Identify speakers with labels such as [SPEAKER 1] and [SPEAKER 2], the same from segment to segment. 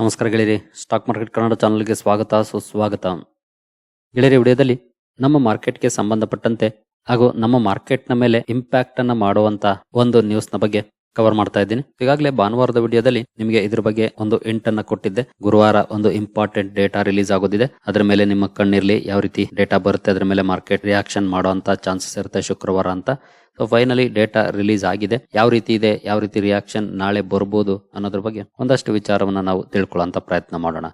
[SPEAKER 1] ನಮಸ್ಕಾರ ಗೆಳೆಯರಿ stock market Kannada ಚಾನಲ್ಗೆ ಸ್ವಾಗತ, ಸುಸ್ವಾಗತ. ಗೆಳೆಯರಿ, ವಿಡಿಯೋದಲ್ಲಿ ನಮ್ಮ ಮಾರ್ಕೆಟ್ಗೆ ಸಂಬಂಧಪಟ್ಟಂತೆ ಹಾಗೂ ನಮ್ಮ ಮಾರ್ಕೆಟ್ನ ಮೇಲೆ ಇಂಪ್ಯಾಕ್ಟ್ ಅನ್ನ ಮಾಡುವಂತ ಒಂದು ನ್ಯೂಸ್ನ ಬಗ್ಗೆ ಕವರ್ ಮಾಡ್ತಾ ಇದ್ದೀನಿ. ಈಗಾಗಲೇ ಭಾನುವಾರದ ವಿಡಿಯೋದಲ್ಲಿ ನಿಮಗೆ ಇದ್ರ ಬಗ್ಗೆ ಒಂದು ಇಂಟನ್ನ ಕೊಟ್ಟಿದ್ದೆ. ಗುರುವಾರ ಒಂದು ಇಂಪಾರ್ಟೆಂಟ್ ಡೇಟಾ ರಿಲೀಸ್ ಆಗೋದಿದೆ. ಅದರ ಮೇಲೆ ನಿಮ್ಮ ಕಣ್ಣಿರ್ಲಿ ಯಾವ ರೀತಿ ಡೇಟಾ ಬರುತ್ತೆ, ಅದರ ಮೇಲೆ ಮಾರ್ಕೆಟ್ ರಿಯಾಕ್ಷನ್ ಮಾಡುವಂತ ಚಾನ್ಸಸ್ ಇರುತ್ತೆ ಶುಕ್ರವಾರ ಅಂತ. ಸೊ ಫೈನಲಿ ಡೇಟಾ ರಿಲೀಸ್ ಆಗಿದೆ. ಯಾವ ರೀತಿ ಇದೆ, ಯಾವ ರೀತಿ ರಿಯಾಕ್ಷನ್ ನಾಳೆ ಬರ್ಬೋದು ಅನ್ನೋದ್ರ ಬಗ್ಗೆ ಒಂದಷ್ಟು ವಿಚಾರವನ್ನ ನಾವು ತಿಳ್ಕೊಳ್ಳೋಂತ ಪ್ರಯತ್ನ ಮಾಡೋಣ.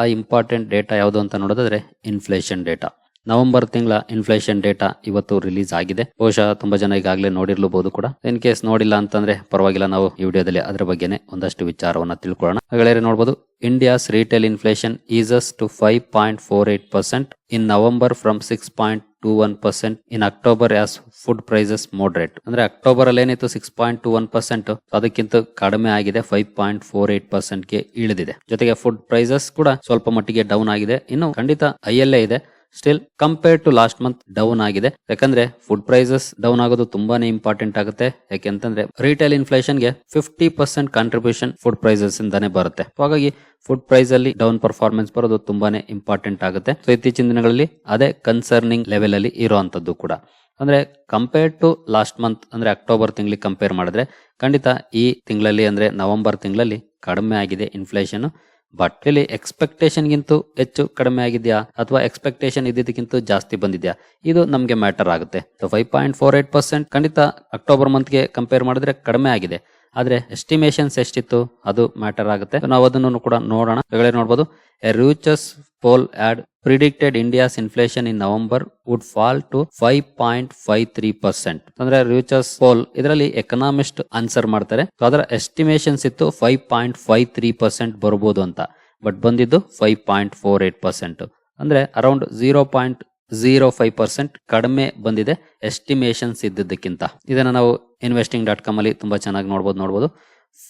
[SPEAKER 1] ಆ ಇಂಪಾರ್ಟೆಂಟ್ ಡೇಟಾ ಯಾವುದು ಅಂತ ನೋಡೋದಾದ್ರೆ ಇನ್ಫ್ಲೇಷನ್ ಡೇಟಾ ನವೆಂಬರ್ ತಿಂಗಳ ಇನ್ಫ್ಲೇಷನ್ ಡೇಟಾ ಇವತ್ತು ರಿಲೀಸ್ ಆಗಿದೆ. ಬಹುಶಃ ತುಂಬಾ ಜನ ಈಗಾಗಲೇ ನೋಡಿರ್ಲಬಹುದು ಕೂಡ. ಇನ್ ಕೇಸ್ ನೋಡಿಲ್ಲ ಅಂತಂದ್ರೆ ಪರವಾಗಿಲ್ಲ, ನಾವು ಈ ವಿಡಿಯೋದಲ್ಲಿ ಅದರ ಬಗ್ಗೆನೇ ಒಂದಷ್ಟು ವಿಚಾರವನ್ನ ತಿಳ್ಕೊಳ್ಳೋಣ. ಹಾಗಾದ್ರೆ ನೋಡಬಹುದು India's retail inflation eases to five point four eight percent in November from six point two one percent in October as food prices moderate ಅಂದ್ರೆ ಅಕ್ಟೋಬರ್ ಅಲ್ಲಿ ಏನಿತ್ತು? Six point two one percent ಅದಕ್ಕಿಂತ ಕಡಿಮೆ ಆಗಿದೆ ಫೈವ್ ಪಾಯಿಂಟ್ ಫೋರ್ ಏಟ್ ಪರ್ಸೆಂಟ್ಗೆ ಇಳಿದಿದೆ. ಜೊತೆಗೆ food prices ಕೂಡ ಸ್ವಲ್ಪ ಮಟ್ಟಿಗೆ ಡೌನ್ ಆಗಿದೆ. ಇನ್ನು ಖಂಡಿತ ಐಯಲ್ಲೇ ಇದೆ. Still compare to last month down ಆಗಿದೆ. ಯಾಕಂದ್ರೆ ಫುಡ್ ಪ್ರೈಸಸ್ ಡೌನ್ ಆಗೋದು ತುಂಬಾನೇ ಇಂಪಾರ್ಟೆಂಟ್ ಆಗುತ್ತೆ. ಯಾಕೆಂತಂದ್ರೆ retail ಇನ್ಫ್ಲೇಷನ್ಗೆ fifty percent contribution food prices ಇಂದಾನೆ ಬರುತ್ತೆ. ಹಾಗಾಗಿ ಫುಡ್ ಪ್ರೈಸ್ ಅಲ್ಲಿ ಡೌನ್ ಪರ್ಫಾರ್ಮೆನ್ಸ್ ಬರೋದು ತುಂಬಾನೇ ಇಂಪಾರ್ಟೆಂಟ್ ಆಗುತ್ತೆ. ಸೊ ಇತ್ತೀಚಿನ ದಿನಗಳಲ್ಲಿ ಅದೇ ಕನ್ಸರ್ನಿಂಗ್ ಲೆವೆಲ್ ಅಲ್ಲಿ ಇರುವಂತದ್ದು ಕೂಡ. ಅಂದ್ರೆ ಕಂಪೇರ್ ಟು ಲಾಸ್ಟ್ ಮಂತ್ ಅಂದ್ರೆ ಅಕ್ಟೋಬರ್ ತಿಂಗಳಿಗೆ ಕಂಪೇರ್ ಮಾಡಿದ್ರೆ ಖಂಡಿತ ಈ ತಿಂಗಳಲ್ಲಿ ಅಂದ್ರೆ ನವೆಂಬರ್ ತಿಂಗಳಲ್ಲಿ ಕಡಿಮೆ ಆಗಿದೆ ಇನ್ಫ್ಲೇಷನ್ ಬಟ್ ಇಲ್ಲಿ ಎಕ್ಸ್ಪೆಕ್ಟೇಷನ್ ಗಿಂತೂ ಹೆಚ್ಚು ಕಡಿಮೆ ಆಗಿದೆಯಾ? ಅಥವಾ ಎಕ್ಸ್ಪೆಕ್ಟೇಷನ್ ಇದ್ದಿದ್ದಕ್ಕಿಂತ ಜಾಸ್ತಿ ಬಂದಿದ್ಯಾ? ಇದು ನಮಗೆ ಮ್ಯಾಟರ್ ಆಗುತ್ತೆ. Five point four eight percent ಖಂಡಿತ ಅಕ್ಟೋಬರ್ ಮಂತ್ಗೆ ಕಂಪೇರ್ ಮಾಡಿದ್ರೆ ಕಡಿಮೆ ಆಗಿದೆ. ಆದ್ರೆ ಎಸ್ಟಿಮೇಷನ್ಸ್ ಎಷ್ಟಿತ್ತು ಅದು ಮ್ಯಾಟರ್ ಆಗುತ್ತೆ. ನಾವು ಅದನ್ನು ಕೂಡ ನೋಡೋಣ. ನೋಡಬಹುದು a Reuters poll had predicted India's inflation in November would fall to five point five three percent ಅಂದ್ರೆ ರಿಚರ್ಸ್ ಪೋಲ್ ಇದರಲ್ಲಿ ಎಕನಾಮಿಸ್ಟ್ ಆನ್ಸರ್ ಮಾಡ್ತಾರೆ. ಅದರ ಎಸ್ಟಿಮೇಷನ್ಸ್ ಇತ್ತು five point five three percent ಬರ್ಬೋದು ಅಂತ. ಬಟ್ ಬಂದಿದ್ದು five point four eight percent ಅಂದ್ರೆ around zero point zero five percent ಕಡಿಮೆ ಬಂದಿದೆ. ಎಸ್ಟಿಮೇಷನ್ಸ್ ಇದ್ದಿದ್ದಕ್ಕಿಂತ. ಇದನ್ನು ನಾವು ಇನ್ವೆಸ್ಟಿಂಗ್ ಡಾಟ್ ಕಾಮಲ್ಲಿ ತುಂಬಾ ಚೆನ್ನಾಗಿ ನೋಡ್ಬೋದು ನೋಡ್ಬೋದು.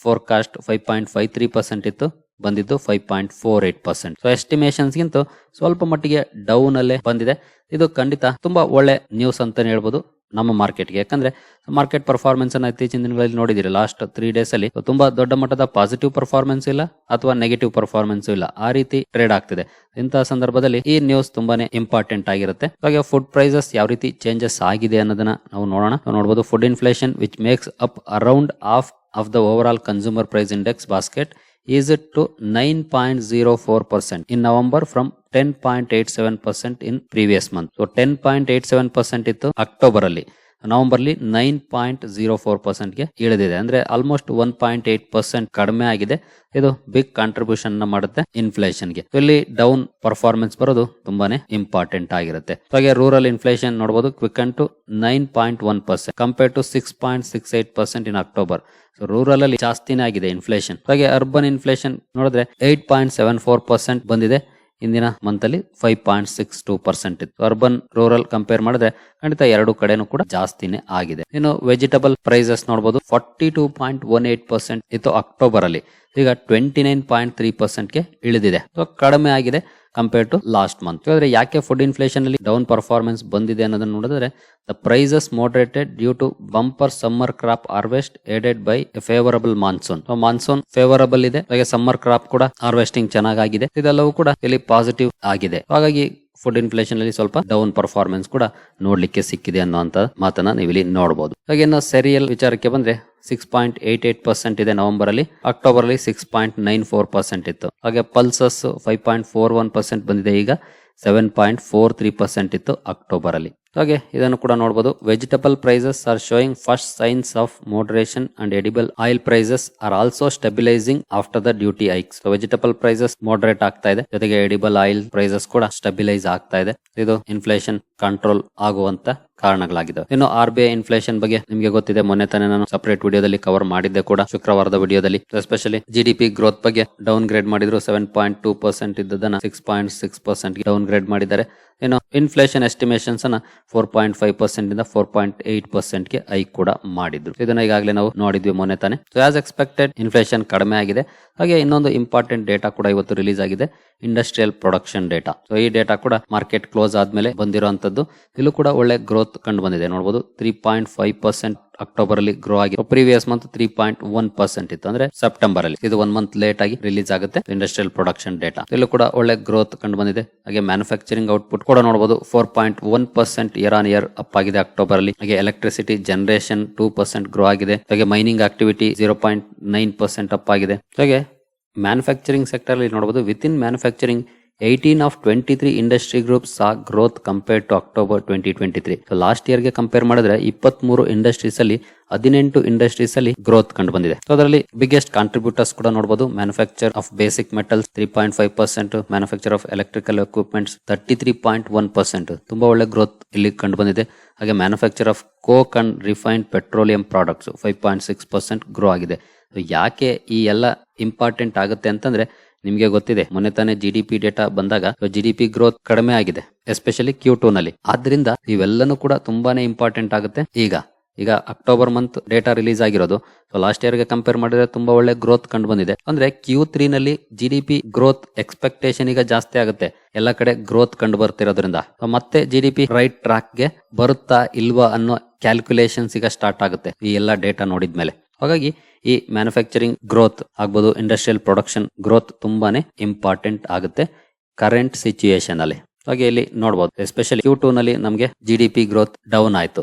[SPEAKER 1] Forecast five point five three percent ಇತ್ತು, ಬಂದಿದ್ದು five point four eight percent so ಎಸ್ಟಿಮೇಷನ್ಸ್ಗಿಂತ ಸ್ವಲ್ಪ ಮಟ್ಟಿಗೆ ಡೌನ್ ಅಲ್ಲೇ ಬಂದಿದೆ. ಇದು ಖಂಡಿತ ತುಂಬಾ ಒಳ್ಳೆ ನ್ಯೂಸ್ ಅಂತಾನೆ ಹೇಳ್ಬೋದು. ನಮ್ಮ ಮಾರ್ಕೆಟ್ಗೆ ಯಾಕಂದ್ರೆ ಮಾರ್ಕೆಟ್ ಪರ್ಫಾರ್ಮೆನ್ಸ್ ಅನ್ನ ಇತ್ತೀಚಿನ ದಿನಗಳಲ್ಲಿ ನೋಡಿದಿರಿ ಲಾಸ್ಟ್ ತ್ರೀ ಡೇಸ್ ಅಲ್ಲಿ ತುಂಬಾ ದೊಡ್ಡ ಮಟ್ಟದ ಪಾಸಿಟಿವ್ ಪರ್ಫಾರ್ಮೆನ್ಸ್ ಇಲ್ಲ ಅಥವಾ ನೆಗೆಟಿವ್ ಪರ್ಫಾರ್ಮೆನ್ಸ್ ಇಲ್ಲ. ಆ ರೀತಿ ಟ್ರೇಡ್ ಆಗ್ತಿದೆ. ಇಂತಹ ಸಂದರ್ಭದಲ್ಲಿ ಈ ನ್ಯೂಸ್ ತುಂಬಾನೇ ಇಂಪಾರ್ಟೆಂಟ್ ಆಗಿರುತ್ತೆ. ಹಾಗೆ ಫುಡ್ ಪ್ರೈಸಸ್ ಯಾವ ರೀತಿ ಚೇಂಜಸ್ ಆಗಿದೆ ಅನ್ನೋದನ್ನ ನಾವು ನೋಡೋಣ. ನೋಡಬಹುದು food inflation which makes up around half of the overall consumer price index basket is it to 9.04% in November from 10.87% in previous month. So 10.87% ಇತ್ತು October ಅಲ್ಲಿ ನವೆಂಬರ್ ಅಲ್ಲಿ ನೈನ್ ಪಾಯಿಂಟ್ ಜೀರೋ ಫೋರ್ ಪರ್ಸೆಂಟ್ಗೆ ಇಳಿದಿದೆ. ಅಂದ್ರೆ almost one point eight percent ಕಡಿಮೆ ಆಗಿದೆ. ಇದು big contribution ಮಾಡುತ್ತೆ ಇನ್ಫ್ಲೇಷನ್ಗೆ. ಇಲ್ಲಿ ಡೌನ್ ಪರ್ಫಾರ್ಮೆನ್ಸ್ ಬರೋದು ತುಂಬಾನೇ ಇಂಪಾರ್ಟೆಂಟ್ ಆಗಿರುತ್ತೆ. ಹಾಗೆ ರೂರಲ್ ಇನ್ಫ್ಲೇಷನ್ ನೋಡಬಹುದು quickened to nine point one percent compare to six point six eight percent in October rural ಅಲ್ಲಿ ಜಾಸ್ತಿನೇ ಆಗಿದೆ ಇನ್ಫ್ಲೇಷನ್ ಹಾಗೆ ಅರ್ಬನ್ ಇನ್ಫ್ಲೇಷನ್ ನೋಡಿದ್ರೆ eight point seven four percent ಬಂದಿದೆ. ಇಂದಿನ ಮಂತ್ ಅಲ್ಲಿ five point six two percent ಇತ್ತು. ಅರ್ಬನ್ ರೂರಲ್ ಕಂಪೇರ್ ಮಾಡಿದ್ರೆ ಖಂಡಿತ ಎರಡು ಕಡೆನೂ ಕೂಡ ಜಾಸ್ತಿನೇ ಆಗಿದೆ. ಇನ್ನು ವೆಜಿಟಬಲ್ ಪ್ರೈಸಸ್ ನೋಡಬಹುದು forty two point one eight percent ಇತ್ತು ಅಕ್ಟೋಬರ್ ಅಲ್ಲಿ. ಈಗ ಟ್ವೆಂಟಿ ನೈನ್ ಪಾಯಿಂಟ್ ತ್ರೀ ಪರ್ಸೆಂಟ್ಗೆ ಇಳಿದಿದೆ. ಕಡಿಮೆ ಆಗಿದೆ. ಕಂಪೇರ್ ಟು ಲಾಸ್ಟ್ ಮಂತ್ ಹಾಗಾದ್ರೆ ಯಾಕೆ ಫುಡ್ ಇನ್ಫ್ಲೇಷನ್ ಅಲ್ಲಿ ಡೌನ್ ಪರ್ಫಾರ್ಮೆನ್ಸ್ ಬಂದಿದೆ ಅನ್ನೋದನ್ನ ನೋಡಿದ್ರೆ the prices moderated due to bumper summer crop harvest aided by favourable monsoon monsoon favourable ಇದೆ, ಹಾಗೆ ಸಮ್ಮರ್ ಕ್ರಾಪ್ ಕೂಡ ಹಾರ್ವೆಸ್ಟಿಂಗ್ ಚೆನ್ನಾಗಿದೆ ಇದೆಲ್ಲವೂ ಕೂಡ ಇಲ್ಲಿ ಪಾಸಿಟಿವ್ ಆಗಿದೆ. ಹಾಗಾಗಿ ಫುಡ್ ಇನ್ಫ್ಲೇಷನ್ ಅಲ್ಲಿ ಸ್ವಲ್ಪ ಡೌನ್ ಪರ್ಫಾರ್ಮೆನ್ಸ್ ಕೂಡ ನೋಡ್ಲಿಕ್ಕೆ ಸಿಕ್ಕಿದೆ ಅನ್ನುವಂತ ಮಾತನ್ನ ನೀವು ಇಲ್ಲಿ ನೋಡಬಹುದು ಹಾಗೆ ಸೆರಿಯಲ್ ವಿಚಾರಕ್ಕೆ ಬಂದ್ರೆ six point eight eight percent ಇದೆ ನವೆಂಬರ್ ಅಲ್ಲಿ ಅಕ್ಟೋಬರ್ ಅಲ್ಲಿ six point nine four percent ಇತ್ತು. ಹಾಗೆ pulses five point four one percent ಬಂದಿದೆ ಈಗ seven point four three percent ಇತ್ತು ಅಕ್ಟೋಬರ್ ಅಲ್ಲಿ. ಹಾಗೆ ಇದನ್ನು ಕೂಡ ನೋಡಬಹುದು vegetable prices are showing first signs of moderation and edible oil prices are also stabilising after the duty hikes vegetable prices moderate ಆಗ್ತಾ ಇದೆ. ಜೊತೆಗೆ ಎಡಿಬಲ್ ಆಯಿಲ್ ಪ್ರೈಸಸ್ ಕೂಡ ಸ್ಟೆಬಿಲೈಸ್ ಆಗ್ತಾ ಇದೆ. ಇದು ಇನ್ಫ್ಲೇಷನ್ ಕಂಟ್ರೋಲ್ ಆಗುವಂತ ಕಾರಣಗಳಾಗಿದ್ದಾವೆ. ಇನ್ನು ಆರ್ ಬಿ ಐ ಇನ್ಫ್ಲೇಷನ್ ಬಗ್ಗೆ ನಿಮಗೆ ಗೊತ್ತಿದೆ, ಮೊನ್ನೆ ತಾನೇ ನಾನು ಸಪರೇಟ್ ವಿಡಿಯೋದಲ್ಲಿ ಕವರ್ ಮಾಡಿದ್ದೆ ಕೂಡ ಶುಕ್ರವಾರದ ವಿಡಿಯೋದಲ್ಲಿ. Especially G D P growth ಬಗ್ಗೆ ಡೌನ್ ಗ್ರೇಡ್ ಮಾಡಿದ್ರು seven point two percent ಇದ್ದದನ್ನ six point six percent downgrade ಮಾಡಿದ್ದಾರೆ. ಇನ್ನು ಇನ್ಫ್ಲೇಷನ್ ಎಸ್ಟಿಮೇಷನ್ಸ್ ಅನ್ನ ಫೋರ್ ಪಾಯಿಂಟ್ ಫೈವ್ ಪರ್ಸೆಂಟ್ ಇಂದ ಫೋರ್ ಪಾಯಿಂಟ್ ಏಟ್ ಪರ್ಸೆಂಟ್ಗೆ ಐ ಕೂಡ ಮಾಡಿದ್ರು. ಇದನ್ನ ಈಗಾಗಲೇ ನಾವು ನೋಡಿದ್ವಿ ಮೊನ್ನೆ ತಾನೆ. ಸೊ ಆಸ್ ಎಕ್ಸ್ಪೆಕ್ಟೆಡ್ ಇನ್ಫ್ಲೇಷನ್ ಕಡಿಮೆ ಆಗಿದೆ. ಹಾಗೆ ಇನ್ನೊಂದು ಇಂಪಾರ್ಟೆಂಟ್ ಡೇಟಾ ಕೂಡ ಇವತ್ತು ರಿಲೀಸ್ ಆಗಿದೆ ಇಂಡಸ್ಟ್ರಿಯಲ್ ಪ್ರೊಡಕ್ಷನ್ ಡೇಟಾ ಸೊ ಈ ಡೇಟಾ ಕೂಡ ಮಾರ್ಕೆಟ್ ಕ್ಲೋಸ್ ಆದ್ಮೇಲೆ ಬಂದಿರುವಂತದ್ದು ಇಲ್ಲೂ ಕೂಡ ಒಳ್ಳೆ ಗ್ರೋತ್ ಗ್ರೋತ್ ಕಂಡು ಬಂದಿದೆ. ನೋಡಬಹುದು three point five percent October ಅಲ್ಲಿ ಗ್ರೋ ಆಗಿ previous month three point one percent ಇತ್ತು. ಅಂದ್ರೆ ಸೆಪ್ಟೆಂಬರ್ ಅಲ್ಲಿ ಇದು ಒನ್ ಮಂತ್ ಲೇಟ್ ಆಗಿ ರಿಲೀಸ್ ಆಗುತ್ತೆ ಇಂಡಸ್ಟ್ರಿಯಲ್ ಪ್ರೊಡಕ್ಷನ್ ಡೇಟಾ ಇಲ್ಲೂ ಕೂಡ ಒಳ್ಳೆ ಗ್ರೋತ್ ಕಂಡು ಬಂದಿದೆ. ಹಾಗೆ ಮ್ಯಾನುಫ್ಯಾಕ್ಚರಿಂಗ್ ಔಟ್ಪುಟ್ ಕೂಡ ನೋಡಬಹುದು four point one percent year on year up ಆಗಿದೆ ಅಕ್ಟೋಬರ್ ಅಲ್ಲಿ ಹಾಗೆ electricity generation two percent grow ಆಗಿದೆ. ಹಾಗೆ mining activity zero point nine percent up ಆಗಿದೆ. ಹಾಗೆ ಮ್ಯಾನುಫ್ಯಾಕ್ಚರಿಂಗ್ ಸೆಕ್ಟರ್ ಅಲ್ಲಿ ನೋಡಬಹುದು within manufacturing eighteen of twenty three industry groups ಆ growth compare to October twenty twenty three last ಇಯರ್ಗೆ ಕಂಪೇರ್ ಮಾಡಿದ್ರೆ ಇಪ್ಪತ್ತ್ ಮೂರು ಇಂಡಸ್ಟ್ರೀಸ್ ಅಲ್ಲಿ, ಹದಿನೆಂಟು ಇಂಡಸ್ಟ್ರೀಸ್ ಅಲ್ಲಿ ಗ್ರೋತ್ ಕಂಡು ಬಂದಿದೆ. ಸೊ ಅದರಲ್ಲಿ ಬಿಗ್ಗೆಸ್ಟ್ ಕಾಂಟ್ರಿಬ್ಯೂಟರ್ಸ್ ಕೂಡ ನೋಡಬಹುದು manufacture of basic metals three point five percent manufacture of electrical equipments thirty three point one percent ತುಂಬಾ ಒಳ್ಳೆ ಗ್ರೋತ್ ಇಲ್ಲಿ ಕಂಡು ಬಂದಿದೆ. ಹಾಗೆ manufacture of coke and refined petroleum products five point six percent grow ಆಗಿದೆ. ಯಾಕೆ ಈ ಎಲ್ಲ ಇಂಪಾರ್ಟೆಂಟ್ ಆಗುತ್ತೆ ಅಂತಂದ್ರೆ ನಿಮಗೆ ಗೊತ್ತಿದೆ, ಮೊನ್ನೆ ತಾನೇ ಜಿ ಡಿ ಪಿ ಡೇಟಾ ಬಂದಾಗ ಜಿ ಡಿ ಪಿ ಗ್ರೋತ್ ಕಡಿಮೆ ಆಗಿದೆ ಎಸ್ಪೆಷಲಿ ಕ್ಯೂ ಟೂ ನಲ್ಲಿ. ಆದ್ರಿಂದ ಇವೆಲ್ಲನೂ ಕೂಡ ತುಂಬಾನೇ ಇಂಪಾರ್ಟೆಂಟ್ ಆಗುತ್ತೆ. ಈಗ ಈಗ ಅಕ್ಟೋಬರ್ ಮಂತ್ ಡೇಟಾ ರಿಲೀಸ್ ಆಗಿರೋದು, ಸೊ ಲಾಸ್ಟ್ ಇಯರ್ಗೆ ಕಂಪೇರ್ ಮಾಡಿದ್ರೆ ತುಂಬಾ ಒಳ್ಳೆ ಗ್ರೋತ್ ಕಂಡು ಬಂದಿದೆ. ಅಂದ್ರೆ ಕ್ಯೂ ತ್ರೀ ನಲ್ಲಿ G D P growth expectation ಈಗ ಜಾಸ್ತಿ ಆಗುತ್ತೆ, ಎಲ್ಲ ಕಡೆ ಗ್ರೋತ್ ಕಂಡು ಬರ್ತಿರೋದ್ರಿಂದ. ಮತ್ತೆ ಜಿ ಡಿ ಪಿ ರೈಟ್ ಟ್ರ್ಯಾಕ್ಗೆ ಬರುತ್ತಾ ಇಲ್ವಾ ಅನ್ನೋ ಕ್ಯಾಲ್ಕುಲೇಷನ್ಸ್ ಈಗ ಸ್ಟಾರ್ಟ್ ಆಗುತ್ತೆ ಈ ಎಲ್ಲ ಡೇಟಾ ನೋಡಿದ್ಮೇಲೆ. ಹಾಗಾಗಿ ಈ ಮ್ಯಾನುಫ್ಯಾಕ್ಚರಿಂಗ್ ಗ್ರೋತ್ ಆಗ್ಬೋದು ಇಂಡಸ್ಟ್ರಿಯಲ್ ಪ್ರೊಡಕ್ಷನ್ ಗ್ರೋತ್ ತುಂಬಾನೇ ಇಂಪಾರ್ಟೆಂಟ್ ಆಗುತ್ತೆ ಕರೆಂಟ್ ಸಿಚುಯೇಷನ್ ಅಲ್ಲಿ. ಹಾಗೆ ಇಲ್ಲಿ ನೋಡಬಹುದು ಎಸ್ಪೆಷಲಿ ಕ್ಯೂ ಟೂ ನಲ್ಲಿ ನಮಗೆ G D P growth down ಆಯಿತು.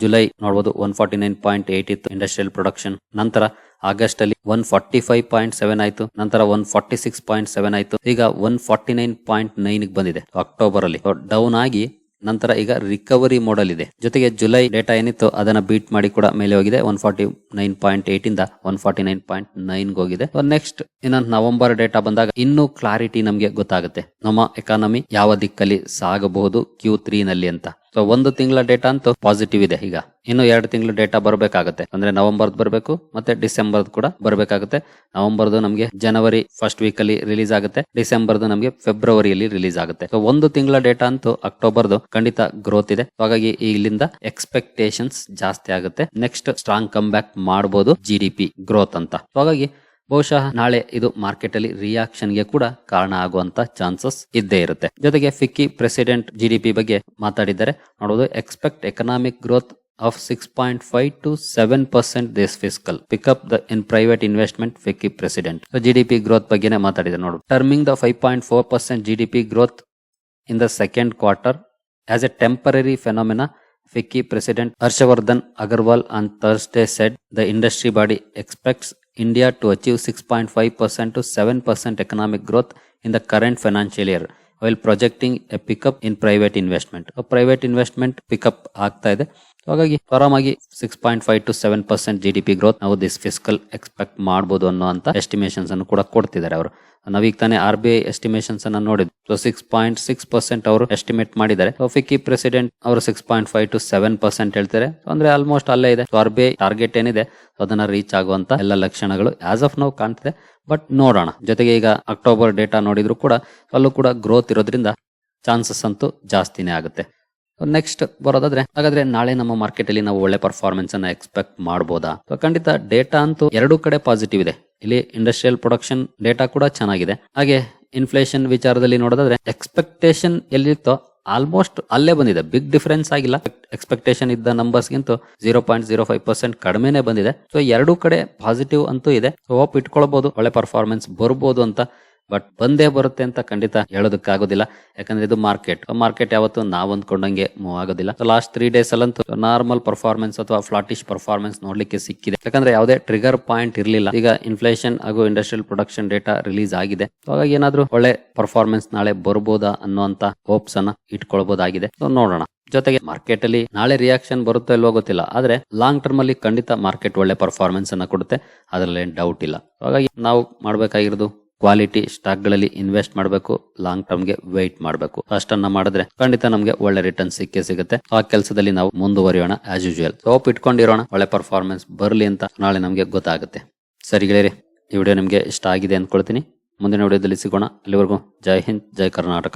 [SPEAKER 1] ಜುಲೈ ನೋಡಬಹುದು one forty nine point eight ಇತ್ತು ಇಂಡಸ್ಟ್ರಿಯಲ್ ಪ್ರೊಡಕ್ಷನ್ ನಂತರ ಆಗಸ್ಟ್ ಅಲ್ಲಿ one forty five point seven ಆಯಿತು. ನಂತರ one forty six point seven ಆಯಿತು. ಈಗ one forty nine point nine ಬಂದಿದೆ. ಅಕ್ಟೋಬರ್ ಅಲ್ಲಿ. ಡೌನ್ ಆಗಿ ನಂತರ ಈಗ ರಿಕವರಿ ಮೋಡಲ್ ಇದೆ. ಜೊತೆಗೆ ಜುಲೈ ಡೇಟಾ ಏನಿತ್ತು ಅದನ್ನ ಬೀಟ್ ಮಾಡಿ ಕೂಡ ಮೇಲೆ ಹೋಗಿದೆ. One forty nine point eight ಇಂದ one forty nine point nine ಹೋಗಿದೆ ನೆಕ್ಸ್ಟ್ ಇನ್ನ ನವೆಂಬರ್ ಡೇಟಾ ಬಂದಾಗ ಇನ್ನೂ ಕ್ಲಾರಿಟಿ ನಮಗೆ ಗೊತ್ತಾಗುತ್ತೆ. ನಮ್ಮ ಎಕಾನಮಿ ಯಾವ ದಿಕ್ಕಲ್ಲಿ ಸಾಗಬಹುದು ಕ್ಯೂ ತ್ರೀ ನಲ್ಲಿ ಅಂತ. ಸೊ ಒಂದು ತಿಂಗಳ ಡೇಟಾ ಅಂತೂ ಪಾಸಿಟಿವ್ ಇದೆ. ಈಗ ಇನ್ನು ಎರಡು ತಿಂಗಳ ಡೇಟಾ ಬರಬೇಕಾಗುತ್ತೆ. ಅಂದ್ರೆ ನವೆಂಬರ್ದು ಬರಬೇಕು ಮತ್ತೆ ಡಿಸೆಂಬರ್ ಕೂಡ ಬರಬೇಕಾಗುತ್ತೆ. ನವೆಂಬರ್ದು ನಮಗೆ ಜನವರಿ ಫಸ್ಟ್ ವೀಕ್ ಅಲ್ಲಿ ರಿಲೀಸ್ ಆಗುತ್ತೆ. ಡಿಸೆಂಬರ್ದು ನಮಗೆ ಫೆಬ್ರವರಿಯಲ್ಲಿ ರಿಲೀಸ್ ಆಗುತ್ತೆ. ಸೊ ಒಂದು ತಿಂಗಳ ಡೇಟಾ ಅಂತೂ ಅಕ್ಟೋಬರ್ದು ಖಂಡಿತ ಗ್ರೋತ್ ಇದೆ. ಹಾಗಾಗಿ ಇಲ್ಲಿಂದ ಎಕ್ಸ್ಪೆಕ್ಟೇಷನ್ಸ್ ಜಾಸ್ತಿ ಆಗುತ್ತೆ. ನೆಕ್ಸ್ಟ್ ಸ್ಟ್ರಾಂಗ್ ಕಮ್ ಬ್ಯಾಕ್ ಮಾಡಬಹುದು ಜಿ ಡಿ ಪಿ ಗ್ರೋತ್ ಅಂತ ಹಾಗಾಗಿ ಬಹುಶಃ ನಾಳೆ ಇದು ಮಾರ್ಕೆಟ್ ಅಲ್ಲಿ ರಿಯಾಕ್ಷನ್ಗೆ ಕೂಡ ಕಾರಣ ಆಗುವಂತ ಚಾನ್ಸಸ್ ಇದ್ದೇ ಇರುತ್ತೆ. ಜೊತೆಗೆ FICCI president G D P ಬಗ್ಗೆ ಮಾತಾಡಿದ್ದಾರೆ. ನೋಡೋದು expect economic growth of six point five to seven percent this fiscal pickup the in private investment FICCI president G D P growth ಬಗ್ಗೆನೇ ಮಾತಾಡಿದ್ದಾರೆ, ನೋಡು. Terming the five point four percent G D P growth in the second quarter as a temporary phenomena FICCI president Harshavardhan Agarwal on Thursday said the industry body expects India to achieve 6.5% to 7% economic growth in the current financial year while projecting a pickup in private investment. A private investment pickup ಆಗ್ತಾ ಇದೆ ಹಾಗಾಗಿ ಆರಾಮಾಗಿ six point five to seven percent G D P growth ನಾವು this fiscal expect ಮಾಡಬಹುದು ಅನ್ನೋ estimations ಅನ್ನು ಕೂಡ ಕೊಡ್ತಿದ್ದಾರೆ ಅವರು. ನಾವೀಗ ತಾನೇ ಆರ್ ಬಿ ಐ ಎಸ್ಟಿಮೇಷನ್ಸ್ ಅನ್ನ ನೋಡಿದ್ವಿ. So six point six percent ಅವರು ಎಸ್ಟಿಮೇಟ್ ಮಾಡಿದ್ದಾರೆ. ಫಿಕ್ಕಿ ಪ್ರೆಸಿಡೆಂಟ್ ಅವರು six point five to seven percent ಹೇಳ್ತಾರೆ. ಅಂದ್ರೆ ಆಲ್ಮೋಸ್ಟ್ ಅಲ್ಲೇ ಇದೆ. ಆರ್ ಬಿ ಐ ಟಾರ್ಗೆಟ್ ಏನಿದೆ? ಅದನ್ನ ರೀಚ್ ಆಗುವಂತ ಎಲ್ಲ ಲಕ್ಷಣಗಳು ಆಸ್ ಆಫ್ ನಾವು ಕಾಣ್ತಿದೆ. ಬಟ್ ನೋಡೋಣ. ಜೊತೆಗೆ ಈಗ ಅಕ್ಟೋಬರ್ ಡೇಟಾ ನೋಡಿದ್ರು ಕೂಡ ಅಲ್ಲೂ ಕೂಡ ಗ್ರೋತ್ ಇರೋದ್ರಿಂದ ಚಾನ್ಸಸ್ ಅಂತೂ ಜಾಸ್ತಿನೇ ಆಗುತ್ತೆ. ನೆಕ್ಸ್ಟ್ ಬರೋದಾದ್ರೆ, ಹಾಗಾದ್ರೆ ನಾಳೆ ನಮ್ಮ ಮಾರ್ಕೆಟ್ ಅಲ್ಲಿ ನಾವು ಒಳ್ಳೆ ಪರ್ಫಾರ್ಮೆನ್ಸ್ ಅನ್ನ ಎಕ್ಸ್ಪೆಕ್ಟ್ ಮಾಡಬಹುದಾ ಖಂಡಿತ ಡೇಟಾ ಅಂತೂ ಎರಡು ಕಡೆ ಪಾಸಿಟಿವ್ ಇದೆ. ಇಲ್ಲಿ ಇಂಡಸ್ಟ್ರಿಯಲ್ ಪ್ರೊಡಕ್ಷನ್ ಡೇಟಾ ಕೂಡ ಚೆನ್ನಾಗಿದೆ. ಹಾಗೆ ಇನ್ಫ್ಲೇಷನ್ ವಿಚಾರದಲ್ಲಿ ನೋಡೋದಾದ್ರೆ ಎಕ್ಸ್ಪೆಕ್ಟೇಷನ್ ಎಲ್ಲಿತ್ತೋ ಆಲ್ಮೋಸ್ಟ್ ಅಲ್ಲೇ ಬಂದಿದೆ. ಬಿಗ್ ಡಿಫರೆನ್ಸ್ ಆಗಿಲ್ಲ. ಎಕ್ಸ್ಪೆಕ್ಟೇಷನ್ ಇದ್ದ ನಂಬರ್ಸ್ ಗಿಂತ zero point zero five percent ಕಡಿಮೆನೆ ಬಂದಿದೆ. ಸೊ ಎರಡು ಕಡೆ ಪಾಸಿಟಿವ್ ಅಂತೂ ಇದೆ. ಸೊ ಹೋಪ್ ಇಟ್ಕೊಳ್ಬಹುದು ಒಳ್ಳೆ ಪರ್ಫಾರ್ಮೆನ್ಸ್ ಬರ್ಬೋದು ಅಂತ ಬಟ್ ಬಂದೇ ಬರುತ್ತೆ ಅಂತ ಖಂಡಿತ ಹೇಳೋದಕ್ಕಾಗೋದಿಲ್ಲ. ಯಾಕಂದ್ರೆ ಇದು ಮಾರ್ಕೆಟ್ ಮಾರ್ಕೆಟ್ ಯಾವತ್ತು ನಾವು ಅಂದ್ಕೊಂಡಂಗೆ ಮೂವ್ ಆಗೋದಿಲ್ಲ. ಲಾಸ್ಟ್ ತ್ರೀ ಡೇಸ್ ಅಲ್ಲಂತೂ ನಾರ್ಮಲ್ ಪರ್ಫಾರ್ಮೆನ್ಸ್ ಅಥವಾ ಫ್ಲಾಟಿಶ್ ಪರ್ಫಾರ್ಮೆನ್ಸ್ ನೋಡ್ಲಿಕ್ಕೆ ಸಿಕ್ಕಿದೆ. ಯಾಕಂದ್ರೆ ಯಾವುದೇ ಟ್ರಿಗರ್ ಪಾಯಿಂಟ್ ಇರಲಿಲ್ಲ. ಈಗ ಇನ್ಫ್ಲೇಷನ್ ಹಾಗೂ ಇಂಡಸ್ಟ್ರಿಯಲ್ ಪ್ರೊಡಕ್ಷನ್ ಡೇಟಾ ರಿಲೀಸ್ ಆಗಿದೆ. ಹಾಗಾಗಿ ಏನಾದ್ರೂ ಒಳ್ಳೆ ಪರ್ಫಾರ್ಮೆನ್ಸ್ ನಾಳೆ ಬರ್ಬೋದಾ ಅನ್ನುವಂತ ಹೋಪ್ಸ್ ಅನ್ನ ಇಟ್ಕೊಳ್ಬಹುದಾಗಿದೆ ನೋಡೋಣ. ಜೊತೆಗೆ ಮಾರ್ಕೆಟ್ ಅಲ್ಲಿ ನಾಳೆ ರಿಯಾಕ್ಷನ್ ಬರುತ್ತೋ ಇಲ್ವೋ ಗೊತ್ತಿಲ್ಲ. ಆದ್ರೆ ಲಾಂಗ್ ಟರ್ಮ್ ಅಲ್ಲಿ ಖಂಡಿತ ಮಾರ್ಕೆಟ್ ಒಳ್ಳೆ ಪರ್ಫಾರ್ಮೆನ್ಸ್ ಅನ್ನ ಕೊಡುತ್ತೆ. ಅದರಲ್ಲಿ ಡೌಟ್ ಇಲ್ಲ. ಹಾಗಾಗಿ ನಾವು ಮಾಡ್ಬೇಕಾಗಿರೋದು ಕ್ವಾಲಿಟಿ ಸ್ಟಾಕ್ಗಳಲ್ಲಿ ಇನ್ವೆಸ್ಟ್ ಮಾಡಬೇಕು ಲಾಂಗ್ ಟರ್ಮ್ಗೆ ವೆಯ್ಟ್ ಮಾಡಬೇಕು. ಅಷ್ಟನ್ನ ಮಾಡಿದ್ರೆ ಖಂಡಿತ ನಮಗೆ ಒಳ್ಳೆ ರಿಟರ್ನ್ ಸಿಕ್ಕೇ ಸಿಗುತ್ತೆ. ಆ ಕೆಲಸದಲ್ಲಿ ನಾವು ಮುಂದುವರಿಯೋಣ ಆಸ್ ಯೂಶುವಲ್ ಸೋಪ್ ಇಟ್ಕೊಂಡಿರೋಣ, ಒಳ್ಳೆ ಪರ್ಫಾರ್ಮೆನ್ಸ್ ಬರಲಿ ಅಂತ ನಾಳೆ ನಮಗೆ ಗೊತ್ತಾಗುತ್ತೆ. ಸರಿ ಗೆಳೆಯರಿ, ಈ ವಿಡಿಯೋ ನಿಮಗೆ ಇಷ್ಟ ಆಗಿದೆ ಅಂದ್ಕೊಳ್ತೀನಿ. ಮುಂದಿನ ವಿಡಿಯೋದಲ್ಲಿ ಸಿಗೋಣ ಅಲ್ಲಿವರೆಗೂ ಜೈ ಹಿಂದ್, ಜೈ ಕರ್ನಾಟಕ.